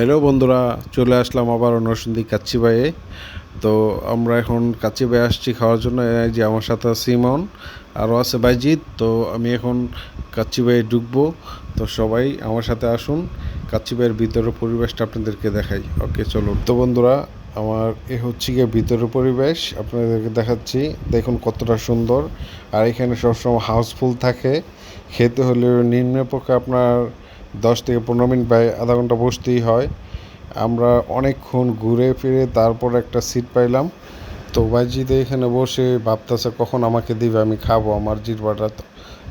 Hello বন্ধুরা, চলে আসলাম আবার নরসিংদী কাচ্চিবাইয়ে তো আমরা এখন কাচ্চিবাই আসছি খাওয়ার জন্য যে আমার সাথে ইমন, আরও আছে বাইজিৎ। তো আমি এখন কাচ্চিবাইয়ে ঢুকবো। তো সবাই আমার সাথে আসুন কাচ্চিবাইয়ের ভিতরের পরিবেশটা আপনাদেরকে দেখাই। ওকে, চলুন। তো বন্ধুরা, আমার এ হচ্ছে গিয়ে ভিতরের পরিবেশ, আপনাদেরকে দেখাচ্ছি। দেখুন কতটা সুন্দর। আর এখানে সবসময় হাউসফুল থাকে। খেতে হলে নিম্নপক্ষে আপনার দশ থেকে পনেরো মিনিট বা আধা ঘণ্টা বসতেই হয়। আমরা অনেকক্ষণ ঘুরে ফিরে তারপর একটা সিট পাইলাম। তো বাইজিতে এখানে বসে ভাবতেছে, কখন আমাকে দিবে? আমি খাব আমার জিরবাটা তো।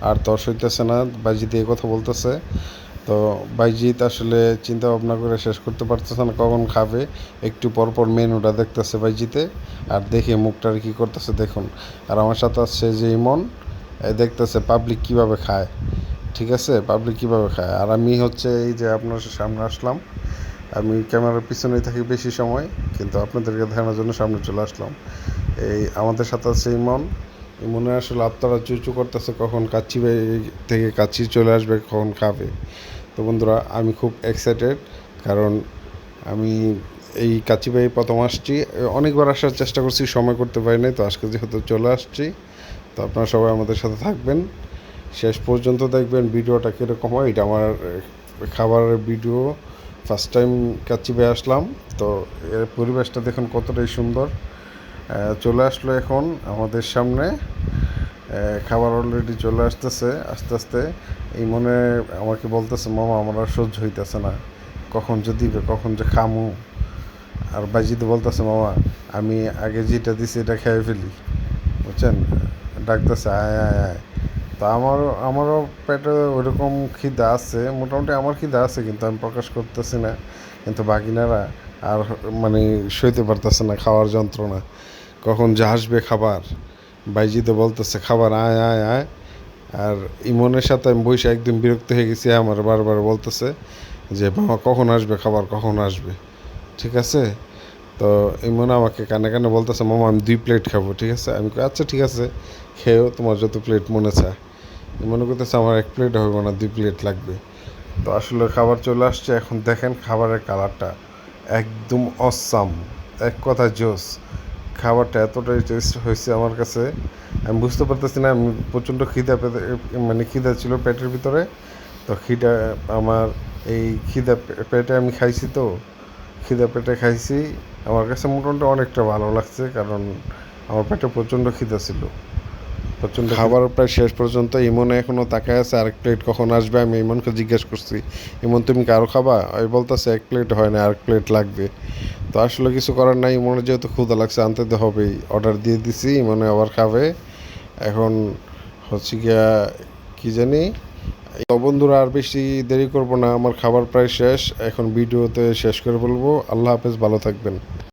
আর তর সইতেছে না। বাইজিতে এই কথা বলতেছে। তো বাইজিৎ আসলে চিন্তা ভাবনা করে শেষ করতে পারতেছে না কখন খাবে। একটু পরপর পর মেনুটা দেখতেছে বাইজিতে আর দেখে মুখটার কি করতেছে দেখুন। আর আমার সাথে আসছে যে ইমন। এ দেখতেছে পাবলিক কীভাবে খায়। ঠিক আছে? পাবলিক কীভাবে খায়? আর আমি হচ্ছে এই যে আপনার সামনে আসলাম, আমি ক্যামেরার পিছনেই থাকি বেশি সময়, কিন্তু আপনাদেরকে দেখানোর জন্য সামনে চলে আসলাম। এই আমাদের সাথে আছে ইমন। ইমনে আসলে আপনারা চুচু করতেছে, কখন কাচ্চি থেকে কাচ্চি চলে আসবে, কখন খাবে। তো বন্ধুরা, আমি খুব এক্সাইটেড কারণ আমি এই কাচিবাই প্রথম আসছি। অনেকবার আসার চেষ্টা করছি, সময় করতে পারি নাই, তো আজকে যেহেতু চলে আসছি, তো আপনারা সবাই আমাদের সাথে থাকবেন। শেষ পর্যন্ত দেখবেন ভিডিওটা কীরকম হয়। এটা আমার খাবারের ভিডিও। ফার্স্ট টাইম কাচিবাই আসলাম। তো এর পরিবেশটা দেখুন কতটাই সুন্দর। চলে আসলো এখন আমাদের সামনে। খাবার অলরেডি চলে আসতেছে, আস্তে আস্তে। এই মনে আমাকে বলতেছে, মামা, আমার আর সহ্য হইতেছে না। কখন যে দিবে, কখন যে খামু? আর বাজিতে বলতেছে, মামা, আমি আগে যেটা দিছি, এটা খেয়ে ফেলি। বুঝছেন? ডাকতেছে, আয় আয় আয়। তো আমারও আমারও পেটে ওইরকম খিদা আছে। মোটামুটি আমার খিদা আছে, কিন্তু আমি প্রকাশ করতেছি না। কিন্তু বাকিনারা আর মানে সইতে পারতেছে না, খাওয়ার যন্ত্রণা। কখন যে আসবে খাবার বাইজিতে বলতেছে, খাবার আয় আয় আয়। আর ইমনের সাথে আমি বসে একদম বিরক্ত হয়ে গেছি, আমার বারবার বলতেছে যে, বাবা, কখন আসবে খাবার, কখন আসবে? ঠিক আছে? তো ইমন আমাকে কানে কানে বলতেছে, মামা, আমি দুই প্লেট খাব, ঠিক আছে? আমি আচ্ছা ঠিক আছে, খেয়েও তোমার যত প্লেট মনে চায়। মনে করতেছে আমার এক প্লেট হবে না, দুই প্লেট লাগবে। তো আসলে খাবার চলে আসছে, এখন দেখেন খাবারের কালারটা একদম অসাম এক কথা জোস, খাবারটা এতটাই টেস্ট হয়েছে আমার কাছে। আমি বুঝতে পারতেছি না, আমি প্রচণ্ড খিদা পেতে মানে খিদা ছিল পেটের ভিতরে। তো খিদা, আমার এই খিদা পেটে আমি খাইছি তো, খিদা পেটে খাইছি। আমার কাছে মোটামুটি অনেকটা ভালো লাগছে, কারণ আমার পেটে প্রচণ্ড খিদা ছিল। প্রচণ্ড খাবার প্রায় শেষ পর্যন্ত। ইমনে এখনও তাকায় আছে, আরেক প্লেট কখন আসবে? আমি ইমনকে জিজ্ঞেস করছি, ইমন, তুমি কারও খাবা? ওই বলতেছে, এক প্লেট হয় না, আরেক প্লেট লাগবে। তো আসলে কিছু করার নাই ইমনে যেহেতু ক্ষুদা লাগছে, আনতে তো হবেই। অর্ডার দিয়ে দিছি, ইমনে আবার খাবে। এখন হচ্ছে গিয়া কি জানি, তো বন্ধুরা, আর বেশি দেরি করব না, আমার খাবার প্রায় শেষ। এখন ভিডিওতে শেষ করে বলব আল্লাহ হাফেজ, ভালো থাকবেন।